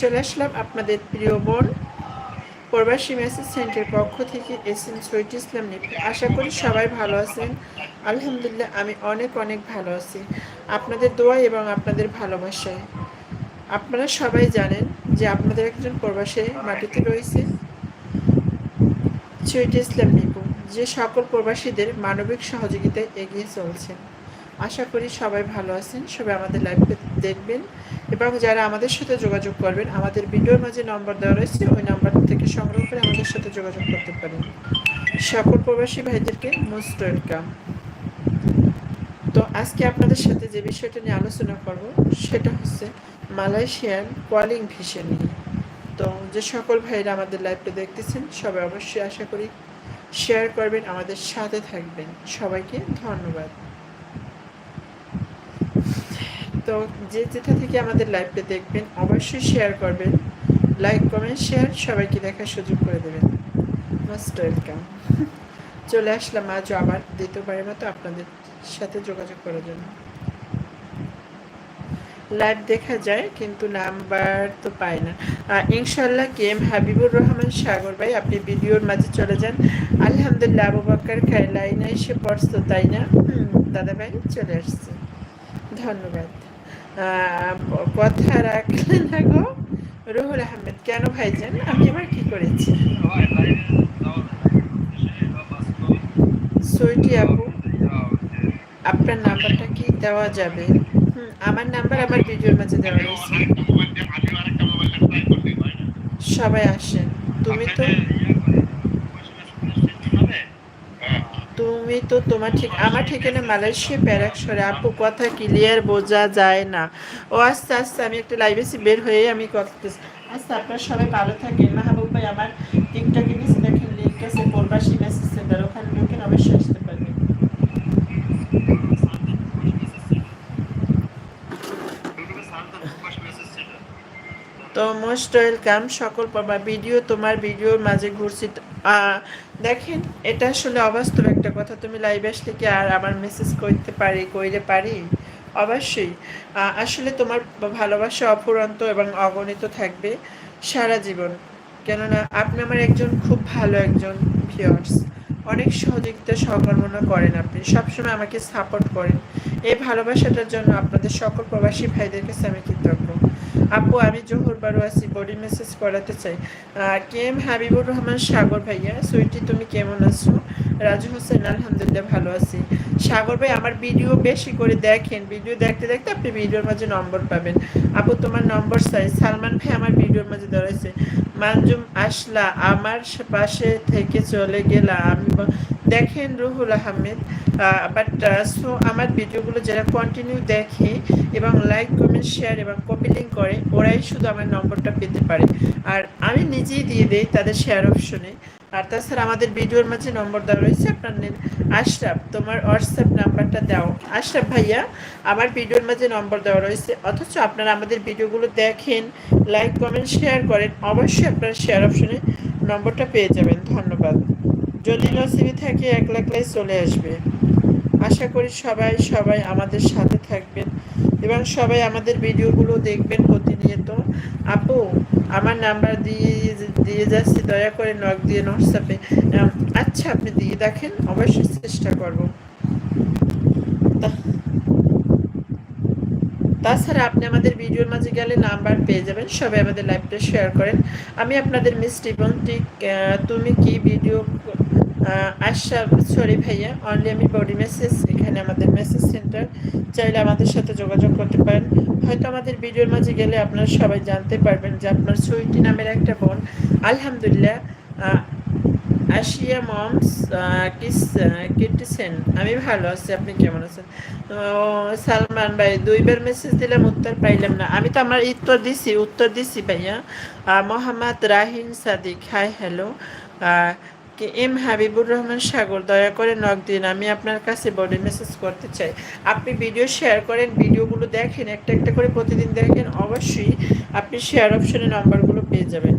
চলে আসলাম আপনাদের প্রিয় বোন প্রবাসী মেসেজ সেন্টার পক্ষ থেকে এস এম সৈট ইসলাম নিপি। আশা করি সবাই ভালো আছেন। আলহামদুলিল্লাহ, আমি অনেক অনেক ভালো আছি। আপনাদের দোয়া এবং আপনাদের ভালোবাসায়। আপনারা সবাই জানেন যে আপনাদের একজন প্রবাসী মাটিতে রয়েছে সৈট ইসলাম নিপু, যে সকল প্রবাসীদের মানবিক সহযোগিতায় এগিয়ে চলছেন। আশা করি সবাই ভালো আছেন। সবাই আমাদের লাইভ দেখবেন। এবং যারা আমাদের সাথে যোগাযোগ করবেন, আমাদের ভিডিওর মাঝে নম্বর দেওয়া রয়েছে, ওই নাম্বার থেকে সংগ্রহ করে আমাদের সাথে যোগাযোগ করতে পারেন। সকল প্রবাসী ভাইদেরকে মোস্ট ওয়েলকাম। তো আজকে আপনাদের সাথে যে বিষয়টা নিয়ে আলোচনা করব, সেটা হচ্ছে মালয়েশিয়ান কলিং ভিসা নিয়ে। তো যে সকল ভাইরা আমাদের লাইভটা দেখতেছেন, সবাই অবশ্যই আশা করি শেয়ার করবেন, আমাদের সাথে থাকবেন। সবাইকে ধন্যবাদ। তো যে যেটা থেকে আমাদের লাইভটা দেখবেন, অবশ্যই শেয়ার করবেন। লাইক কমেন্ট শেয়ার সবাইকে দেখার সুযোগ করে দেবেন। মোস্ট ওয়েলকাম চলে আসলাম আজও আবার দ্বিতীয়বারের মতো আপনাদের সাথে যোগাযোগ করার জন্য। লাইভ দেখা যায়, কিন্তু নাম্বার তো পাই না। ইনশাল্লাহ কে এম হাবিবুর রহমান সাগর ভাই, আপনি ভিডিওর মাঝে চলে যান। আলহামদুলিল্লাহ আবু বাক্কার খাই লাইনে এসে পড়তো তাই না? দাদা ভাই চলে আসছে। ধন্যবাদ। কথা রাখলে না রুহুল আহমেদ, কেন ভাইজান? আমি আবার কি করেছি? সুইটি আপু, আপনার নাম্বারটা কি? দেওয়া যাবে। আমার নাম্বার আমার ভিডিওর মাঝে দেওয়া রয়েছে। সবাই আসেন। তুমি তো? তুমি তো তোমার ঠিক, আমার ঠিকানা মালয়েশিয়া প্যারাকশরে আপু, কথা ক্লিয়ার বোঝা যায় না। ও আস্তে আস্তে আমি একটা লাইভে বের হয়ে আমি করতেছি। আস্তে আপনার সবাই ভালো থাকেন। মাহবুব ভাই, আমার টিকটকে নিচে দেখেন লিঙ্ক আছে, প্রবাসী মেসেজ সেন্টার ওখানে ঢুকেন, অবশ্যই আসতে পারবেন তো মোস্ট ওয়েলকাম সকল পাবা ভিডিও, তোমার ভিডিওর মাঝে ঘুরছি দেখেন, এটা আসলে অবাস্তব একটা কথা, তুমি লাইভ আসলে কি আর আমার মেসেজ করতে পারি, কইরে পারি? অবশ্যই আসলে তোমার ভালোবাসা অফুরন্ত এবং অগণিত থাকবে সারা জীবন, কেননা আপনি আমার একজন খুব ভালো একজন ভিওর্স অনেক সহযোগিতা সহকর্মনা করেন আপনি, সবসময় আমাকে সাপোর্ট করেন, এই ভালোবাসাটার জন্য আপনাদের সকল প্রবাসী ভাইদের কাছে আমি কৃতজ্ঞ। আপু, আমি জোহর বারো আছি বডি মেসেজ করাতে চাই। কে এম হাবিবুর রহমান সাগর ভাইয়া? সুইটি, তুমি কেমন আছো? রাজু হোসেন, আলহামদুলিল্লাহ ভালো আছি। সাগর ভাই, আমার ভিডিও বেশি করে দেখেন। ভিডিও দেখতে দেখতে আপনি ভিডিওর মাঝে নম্বর পাবেন। আপু, তোমার নম্বর চাই। সালমান ভাই আমার ভিডিওর মাঝে ধরেছে মানজুম আসলা, আমার পাশে থেকে চলে গেলা। আমি দেখেন রুহুল আহমেদ বাট সো আমার ভিডিওগুলো যারা কন্টিনিউ দেখে এবং লাইক কমেন্ট শেয়ার এবং কপি লিঙ্ক করে, ওরাই শুধু আমার নম্বরটা পেতে পারে। আর আমি নিজেই দিয়ে দিই তাদের শেয়ার অপশনে আর তাছাড়া আমাদের ভিডিওর মাঝে নম্বর দেওয়া রয়েছে, আপনার আশরাফ, তোমার হোয়াটসঅ্যাপ নাম্বারটা দাও। আশরাফ ভাইয়া, আমার ভিডিওর মাঝে নম্বর দেওয়া রয়েছে, অথচ আপনারা আমাদের ভিডিওগুলো দেখেন লাইক কমেন্ট শেয়ার করেন, অবশ্যই আপনারা শেয়ার অপশনে নম্বরটা পেয়ে যাবেন। ধন্যবাদ। যদি নসিবি থাকে, এক লাখলাই চলে আসবে। আশা করি সবাই সবাই আমাদের সাথে থাকবেন এবং সবাই আমাদের ভিডিওগুলো দেখবেন প্রতিনিয়ত। আপু আমার নাম্বার দিয়ে দিয়ে যাচ্ছি, দয়া করে নক দিয়ে হোয়াটসঅ্যাপে আচ্ছা আপনি দিয়ে দেখেন, অবশ্যই চেষ্টা করব। তাছাড়া আপনি আমাদের ভিডিওর মাঝে গেলে নাম্বার পেয়ে যাবেন, সবাই আমাদের লাইভটা শেয়ার করেন। আমি আপনাদের মিস টিপন তুমি কি ভিডিও আশা সরি ভাইয়া অনলি আমি বডি মেসেজ এখানে আমাদের মেসেজ সেন্টার চাইলে আমাদের সাথে যোগাযোগ করতে পারেন। হয়তো আমাদের ভিডিওর মাঝে গেলে আপনারা সবাই জানতে পারবেন যে আপনার সুইটি নামের একটা বোন। আলহামদুলিল্লাহ আশিয়া মমস কিস কিটিসেন আমি ভালো আছি, আপনি কেমন আছেন? সালমান ভাই, দুইবার মেসেজ দিলাম, উত্তর পাইলাম না। আমি তো আমার উত্তর দিছি উত্তর দিছি ভাইয়া। Mohammad Rahin Sadiq hi hello K M Habibur Rahman Sagar দয়া করে নক দিন, আমি আপনার কাছে বডি মেসেজ করতে চাই। আপনি ভিডিও শেয়ার করেন ভিডিওগুলো দেখেন, একটা একটা করে প্রতিদিন দেখেন, অবশ্যই আপনি শেয়ার অপশনে নাম্বারগুলো পেয়ে যাবেন।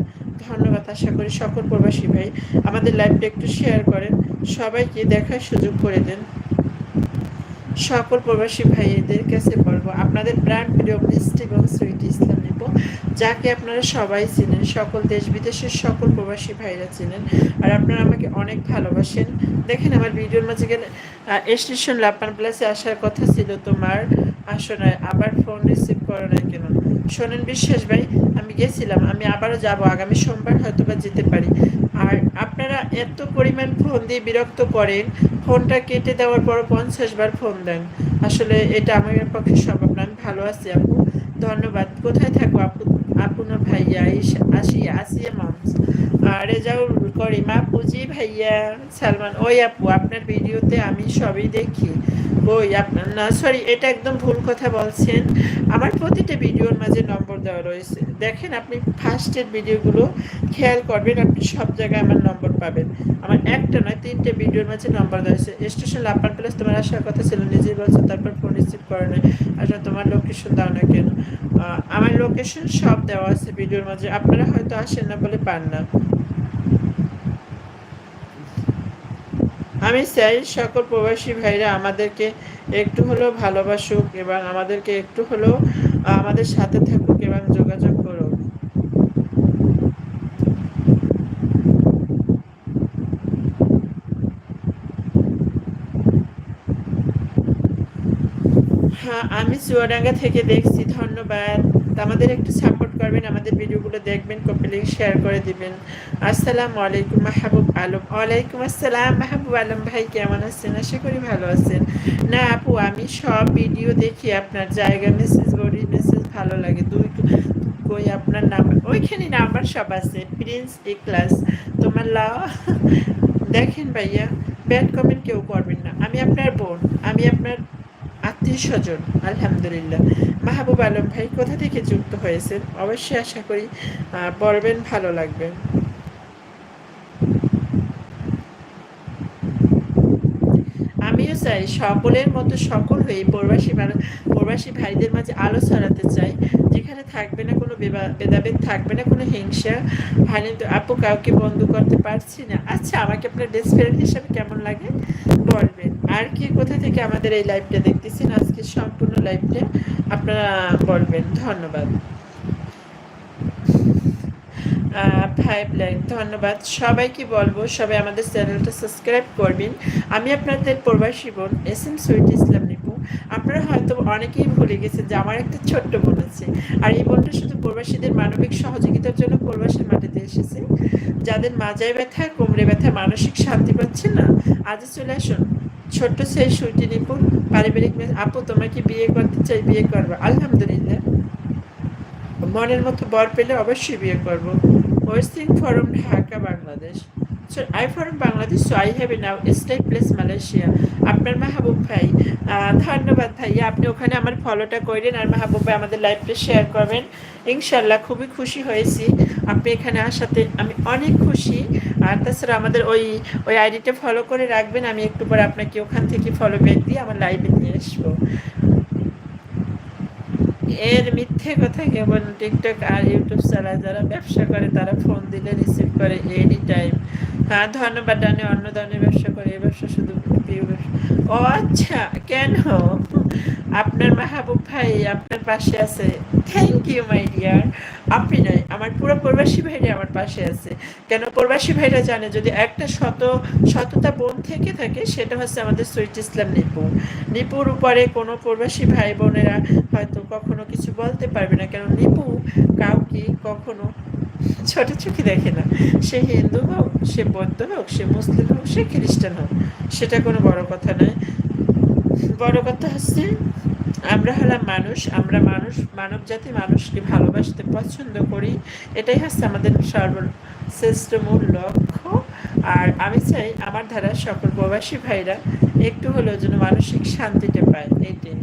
ধন্যবাদ, আশা করি সকল প্রবাসী ভাই আমাদের লাইভটা একটু শেয়ার করেন, সবাইকে দেখার সুযোগ করে দেন। সকল প্রবাসী ভাইদের কাছে বলব, আপনাদের ব্র্যান্ড প্রিয় মিষ্টি এবং সুইট ইসলাম আপু যাকে আপনারা সবাই চিনেন, সকল দেশ বিদেশের সকল প্রবাসী ভাইরা চিনেন, আর আপনারা আমাকে অনেক ভালোবাসেন। দেখেন আমার ভিডিওর মাঝে গেলে স্টেশন লাপান প্লাসে আসার কথা ছিল তোমার, আসো নয় আবার ফোন রিসিভ করো না কেন? শোনেন বিশ্বাস ভাই, আমি গেছিলাম, আমি আবারও যাব, আগামী সোমবার হয়তো বা যেতে পারি। আর আপনারা এত পরিমাণ ফোন দিয়ে বিরক্ত করেন ফোনটা কেটে দেওয়ার পর পঞ্চাশ বার ফোন দেন। আসলে এটা আমার পক্ষে সম্ভব না, আমি ভালো আছি আপু, ধন্যবাদ। কোথায় থাকো আপু? আপু না ভাইয়া আসিয়া আসিয়া মামস রেজাউল করিমা পুজি ভাইয়া সালমান ওই আপু আপনার ভিডিওতে আমি সবই দেখি। বই আপনার না সরি এটা একদম ভুল কথা বলছেন। আমার প্রতিটা ভিডিওর মাঝে নম্বর দেওয়া রয়েছে দেখেন আপনি ফার্স্টের ভিডিওগুলো খেয়াল করবেন, আপনি সব জায়গায় আমার নম্বর পাবেন। আমার একটা নয়, তিনটে ভিডিওর মাঝে নম্বর দেওয়া হয়েছে। স্টেশন লাপার প্লাস তোমার আসার কথা ছিল, নিজেই বলছো, তারপর ফোন রিসিভ করে নেয় আসলে তোমার লোকেশন দাও না কেন? আমার লোকেশন সব দেওয়া আছে ভিডিওর মাঝে। আপনারা হয়তো আসেন না বলে পান না। আমি চাই সকল প্রবাসী ভাইরা আমাদেরকে একটু হলেও ভালোবাসুক এবং আমাদেরকে একটু হলেও আমাদের সাথে থাকুক এবং যোগাযোগ করুক হ্যাঁ আমি চুয়াডাঙ্গা থেকে দেখছি, ধন্যবাদ। আমাদের একটু সাপোর্ট করবেন, আমাদের ভিডিওগুলো দেখবেন কপি লিঙ্ক শেয়ার করে দিবেন। আসসালামু আলাইকুম, মাহবুব আলম। ওয়ালাইকুম আসসালাম, মাহবুব আলম ভাই, কেমন আছেন? আশা করি ভালো আছেন। না, আপু, আমি সব ভিডিও দেখি আপনার জায়গা মেসেজ বডি মেসেজ ভালো লাগে। দুই কই আপনার নাম্বার ওইখানে নাম্বার সব আছে প্রিন্স এ ক্লাস তোমার লা দেখেন ভাইয়া ব্যাড কমেন্ট কেউ করবেন না। আমি আপনার বোন, আমি আপনার আত্মীয় স্বজন আলহামদুলিল্লাহ। মাহবুব আলম ভাই, কোথা থেকে যুক্ত হয়েছেন? অবশ্যই আশা করি বলবেন ভালো লাগবে। আমিও চাই সকলের মতো সকল হয়ে প্রবাসী প্রবাসী ভাইদের মাঝে আলো ছড়াতে চাই। যেখানে থাকবে না কোনো ভেদাভেদ, থাকবে না কোনো হিংসা। ভাই তো আপু কাউকে বন্ধ করতে পারছি না। আচ্ছা আমাকে আপনার বেস্ট ফ্রেন্ড হিসাবে কেমন লাগে? বলবেন। আর কি, কোথা থেকে আমাদের এই লাইভটা দেখতেছেন? আজকে সম্পূর্ণ লাইভটা আপনারা বলবেন। ধন্যবাদ। ফাইভ লাইক ধন্যবাদ। সবাইকে বলব, সবাই আমাদের চ্যানেলটা সাবস্ক্রাইব করবেন। আমি আপনাদের প্রবাসী বোন, S M Sweet Islam Nipu আপনারা হয়তো অনেকেই ভুলে গেছেন যে আমার একটা ছোট্ট বোন আছে। আর এই বোনটা শুধু প্রবাসীদের মানবিক সহযোগিতার জন্য প্রবাসীর মাটিতে এসেছে। যাদের মাজায় ব্যথা, কোমরে ব্যথা, মানসিক শান্তি পাচ্ছে না। আজও চলে আসুন। ছোট্ট সেই সুইটি নিপুণ পারিবারিক আপু, তোমরা কি বিয়ে করতে চাই? বিয়ে করব। আলহামদুলিল্লাহ। মনের মতো বর পেলে অবশ্যই বিয়ে করব। Wasting from Dhaka, Bangladesh. I from Bangladesh so I have a now stay place Malaysia আপনার মাহবুব ভাই ধন্যবাদ ভাইয়া, আপনি ওখানে আমার ফলোটা করেন আর মাহবুব ভাই আমাদের লাইভটা শেয়ার করবেন। ইনশাল্লাহ খুবই খুশি হয়েছি। আপনি এখানে আসাতে আমি অনেক খুশি। আর তাছাড়া আমাদের ওই ওই আইডিটা ফলো করে রাখবেন। আমি একটু পরে আপনাকে ওখান থেকে ফলো ব্যাক দিয়ে আমার লাইভে নিয়ে আসব। এর মিথ্যে কথা কেবল টিকটক আর ইউটিউব চালায় যারা ব্যবসা করে, তারা ফোন দিলে রিসিভ করে এনি টাইম হ্যাঁ ধন্যবাদ আমি অন্য ব্যবসা করি এই ব্যবসা শুধু ও আচ্ছা কেন? আপনার মাহবুব ভাই আপনার পাশে আছে। থ্যাংক ইউ মাই ডিয়ার আপনি নয় আমার পুরো প্রবাসী আমার পাশে আছে। কেন প্রবাসী ভাইরা জানে, যদি একটা শত, শততা বোন থেকে থাকে, সেটা হচ্ছে আমাদের সুইট ইসলাম নিপু নিপুর উপরে কোনো প্রবাসী ভাই বোনেরা হয়তো কখনো কিছু বলতে পারবে না। কেন নিপু কাউকে কখনো ছোট চোখে দেখে না। সে হিন্দু হোক, সে বৌদ্ধ হোক, সে মুসলিম হোক, সে খ্রিস্টান হোক, সেটা কোনো বড় কথা নয়। বড় কথা হচ্ছে, আমরা হলাম মানুষ, আমরা মানুষ, মানব জাতি মানুষকে ভালোবাসতে পছন্দ করি। এটাই হচ্ছে আমাদের সর্বশ্রেষ্ঠ মূল লক্ষ্য। আর আমি চাই আমার ধারা সকল প্রবাসী ভাইরা একটু হলেও যেন মানসিক শান্তিটা পায়। এইটাই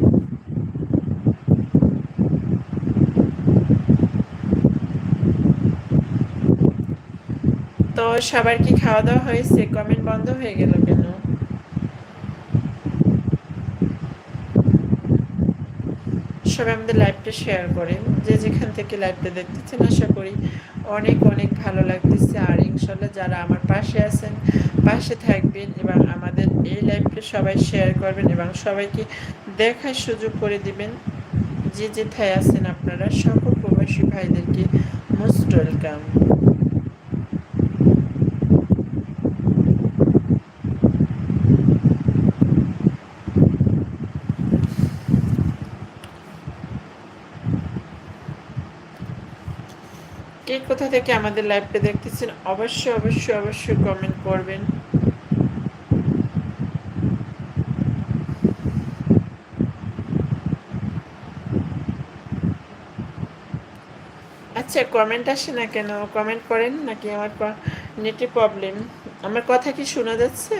তো সবার কি খাওয়া দাওয়া হয়েছে? কমেন্ট বন্ধ হয়ে গেল কেন? সবাই আমাদের লাইভটা শেয়ার করেন। যে যেখান থেকে লাইভটা দেখতেছেন, আশা করি অনেক অনেক ভালো লাগতেছে। আর ইনশাল্লাহ যারা আমার পাশে আছেন, পাশে থাকবেন এবং আমাদের এই লাইভটা সবাই শেয়ার করবেন এবং সবাইকে দেখার সুযোগ করে দিবেন। যে যেথায় আছেন আপনারা, সকল প্রবাসী ভাইদেরকে মোস্ট ওয়েলকাম কোথা থেকে আমাদের লাইভটা দেখতেছেন, অবশ্যই অবশ্যই অবশ্যই কমেন্ট করবেন। আচ্ছা কমেন্ট আসে না কেন? কমেন্ট করেন নাকি আমার নেটে প্রবলেম আমার কথা কি শোনা যাচ্ছে?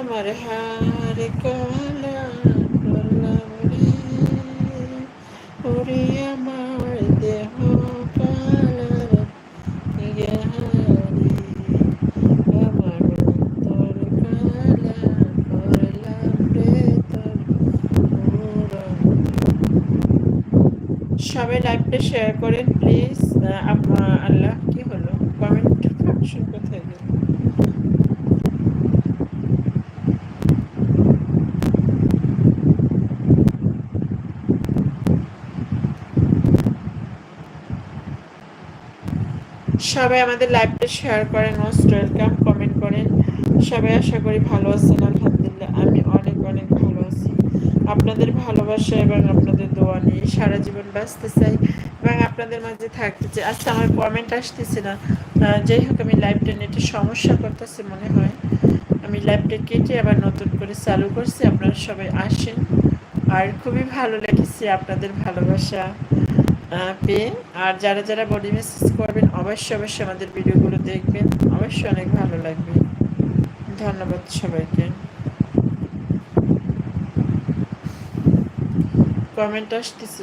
আমার হার কালা করলাম রে আমার দেহ কালা শেয়ার করেন প্লিজ আল্লাহ কি হলো কমেন্ট ফাংশন কোথায় গেল সবাই আমাদের লাইভটা শেয়ার করেন মোস্ট ওয়েলকাম কমেন্ট করেন। সবাই আশা করি ভালো আছেন, আলহামদুলিল্লাহ, আমি অনেক অনেক ভালো আছি। আপনাদের ভালোবাসা এবং আপনাদের দোয়া নিয়ে সারা জীবন বাঁচতে চাই এবং আপনাদের মাঝে থাকতে চাই। আচ্ছা আমার কমেন্ট আসতেছে না। যাই হোক, আমি লাইভটা নেটে সমস্যা করতেছে মনে হয়। আমি লাইভটা কেটে আবার নতুন করে চালু করছি, আপনারা সবাই আসেন। আর খুবই ভালো লেগেছে আপনাদের ভালোবাসা পেয়ে। আর যারা যারা বডি মেসেজ করবেন অবশ্যই অবশ্যই আমাদের ভিডিওগুলো দেখবেন। অবশ্যই অনেক ভালো লাগবে। ধন্যবাদ সবাইকে। কমেন্ট আসতেছে